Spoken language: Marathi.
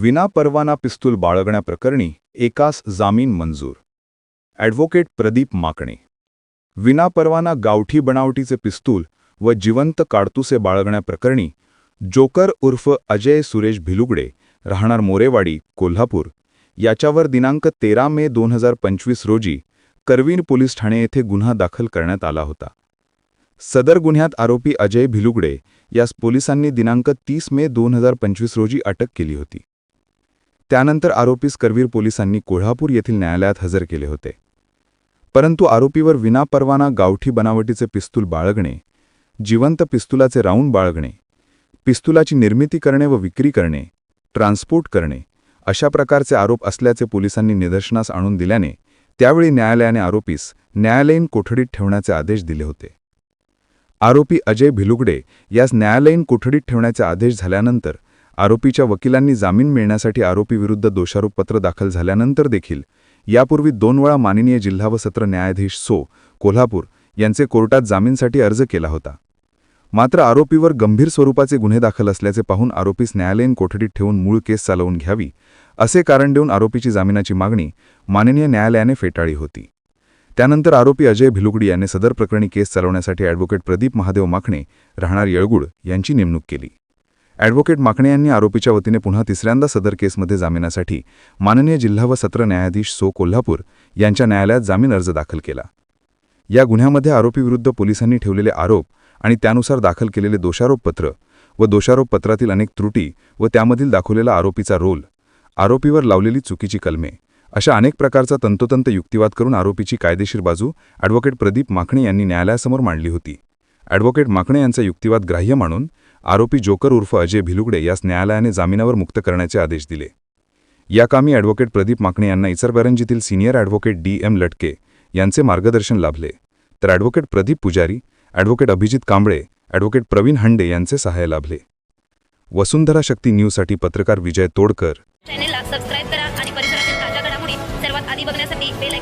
विनापरवाना पिस्तूल बाळगण्याप्रकरणी एकास जामीन मंजूर. ॲडव्होकेट प्रदीप माकणे. विनापरवाना गावठी बनावटीचे पिस्तूल व जिवंत काडतुसे बाळगण्याप्रकरणी जोकर उर्फ अजय सुरेश भिलुगडे राहणार मोरेवाडी कोल्हापूर याच्यावर दिनांक तेरा मे दोन हजार पंचवीस रोजी करवीर पोलीस ठाणे येथे गुन्हा दाखल करण्यात आला होता. सदर गुन्ह्यात आरोपी अजय भिलुगडे यास पोलिसांनी दिनांक तीस मे दोन हजार पंचवीस रोजी अटक केली होती. त्यानंतर आरोपीस करवीर पोलिसांनी कोल्हापूर येथील न्यायालयात हजर केले होते. परंतु आरोपीवर विनापरवाना गावठी बनावटीचे पिस्तूल बाळगणे जिवंत पिस्तुलाचे राऊंड बाळगणे पिस्तुलाची निर्मिती करणे व विक्री करणे ट्रान्सपोर्ट करणे अशा प्रकारचे आरोप असल्याचे पोलिसांनी निदर्शनास आणून दिल्याने त्यावेळी न्यायालयाने आरोपीस न्यायालयीन कोठडीत ठेवण्याचे आदेश दिले होते. आरोपी अजय भिलुगडे यास न्यायालयीन कोठडीत ठेवण्याचे आदेश झाल्यानंतर आरोपीच्या वकिलांनी जामीन मिळण्यासाठी आरोपीविरुद्ध दोषारोपपत्र दाखल झाल्यानंतर देखील यापूर्वी दोन वेळा माननीय जिल्हा व सत्र न्यायाधीश सो कोल्हापूर यांचे कोर्टात जामीनसाठी अर्ज केला होता. मात्र आरोपीवर गंभीर स्वरूपाचे गुन्हे दाखल असल्याचे पाहून आरोपीस न्यायालयीन कोठडीत ठेवून मूळ केस चालवून घ्यावी असे कारण देऊन आरोपीची जामिनाची मागणी माननीय न्यायालयाने फेटाळली होती. त्यानंतर आरोपी अजय भिलुगडी याने सदर प्रकरणी केस चालवण्यासाठी ॲडव्होकेट प्रदीप महादेव माखणे राहणार येळगुड यांची नेमणूक केली. ॲडव्होकेट माकणे यांनी आरोपीच्या वतीने पुन्हा तिसऱ्यांदा सदर केसमध्ये जामिनासाठी माननीय जिल्हा व सत्र न्यायाधीश सो कोल्हापूर यांच्या न्यायालयात जामीन अर्ज दाखल केला. या गुन्ह्यामध्ये आरोपीविरुद्ध पोलिसांनी ठेवलेले आरोप आणि त्यानुसार दाखल केलेले दोषारोपपत्र व दोषारोपपत्रातील अनेक त्रुटी व त्यामधील दाखवलेला आरोपीचा रोल आरोपीवर लावलेली चुकीची कलमे अशा अनेक प्रकारचा तंतोतंत युक्तिवाद करून आरोपीची कायदेशीर बाजू ॲडव्होकेट प्रदीप माखणे यांनी न्यायालयासमोर मांडली होती. ॲडव्होकेट माखणे यांचा युक्तिवाद ग्राह्य मानून आरोपी जोकर उर्फ अजय भिलुगडे यास न्यायालयाने जामिनावर मुक्त करण्याचे आदेश दिले. या कामी ॲडव्होकेट प्रदीप माकणे यांना इचरबरंजीतील senior advocate D M Latke यांचे मार्गदर्शन लाभले. तर advocate Pradeep Pujari advocate Abhijit Kamble advocate Pravin Hande यांचे सहाय्य लाभले. वसुंधरा शक्ती न्यूजसाठी पत्रकार विजय तोडकर. चॅनेलला सबस्क्राईब करा आणि परिसरातील ताज्या घडामोडी सर्वात आधी बघण्यासाठी बेल